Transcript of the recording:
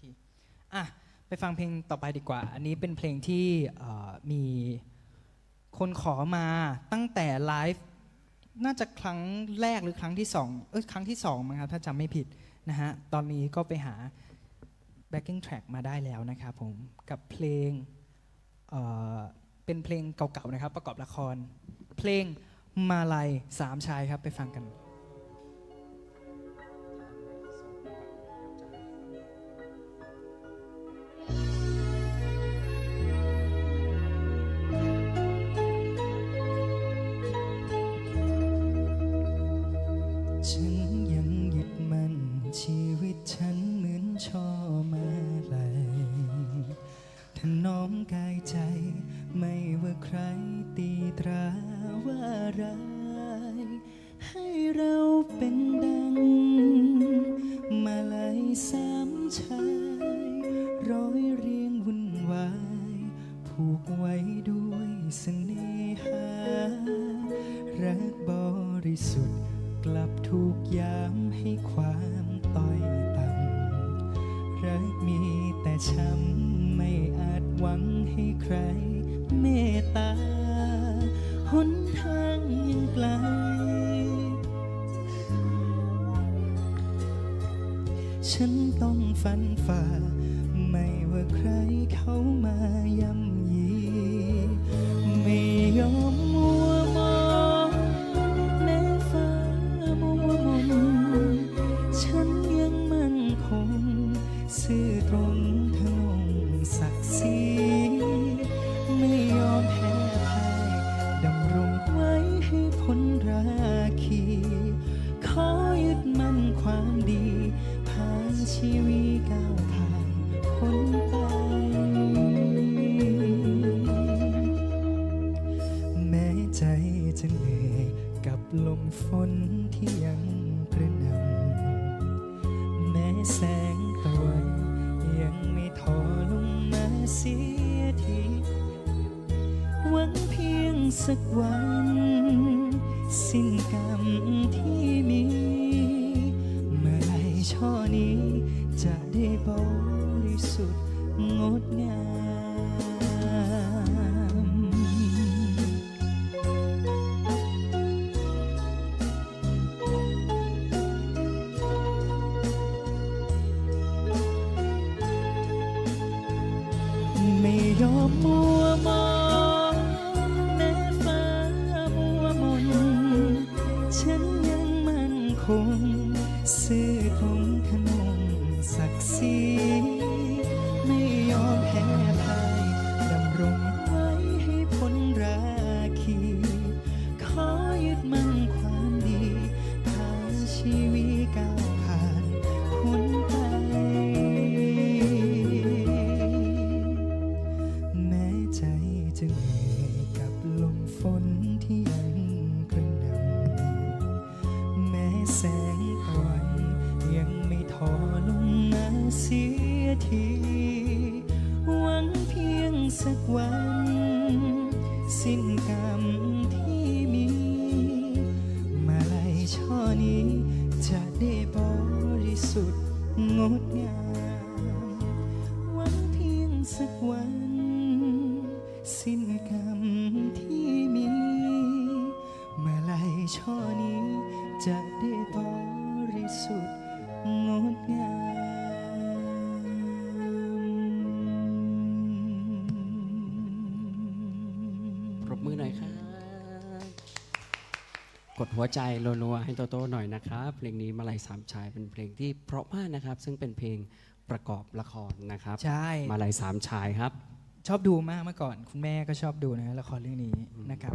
ทีอะไปฟังเพลงต่อไปดีกว่า อันนี้เป็นเพลงที่มีคนขอมาตั้งแต่ไลฟ์น่าจะครั้งแรกหรือครั้งที่สองเออครั้งที่สองมั้งครับ ถ้าจำไม่ผิดนะฮะ ตอนนี้ก็ไปหา backing track มาได้แล้วนะครับผม กับเพลงเออเป็นเพลงเก่าๆนะครับ ประกอบละคร เพลงมาลัยสามชายครับไปฟังกัน มกายใจ ไม่ว่าใครตีตราว่าร้ายให้เราเป็นดัง มาลายสามชายร้อยเรียงวุ่นวาย ผูกไว้ด้วยเสน่หา รักบริสุทธิ์กลับถูกยามให้ความ รเมตตาหนทางยังไกล ฉันต้องฟันฝ่า ไม่ว่าใครเขามาย่ำ ฝนที่ยังกระหนำแม้แสงตะวันยังไม่ทอลงมาเสียทีหวังเพียงสักวัน สิ้นกรรมที่มี ยอมมัวมองแม้ฟ้ามัวมนฉันยังมั่นคงซื่อตรงขนงศักดิ์ศรีไม่ยอมแพ้พ่ายดำรงไว้ให้พ้นราคี ขอยึดมั่น แสงตะวันยังไม่ทอลงมาเสียทีหวังเพียงสักวัน สิ้นกรรมที่มี มาลัยช่อนี้จะได้บริสุทธิ์งดงามหวังเพียงสักวันสิ้น งดงามปรบมือหน่อยครับกดหัวใจรัวๆให้โตโต้หน่อยนะครับ เพลงนี้มาลัยสามชายเป็นเพลงที่เพราะมากนะครับ ซึ่งเป็นเพลงประกอบละครนะครับ ใช่ มาลัยสามชายครับ ชอบดูมากเมื่อก่อน คุณแม่ก็ชอบดูนะละครเรื่องนี้นะครับ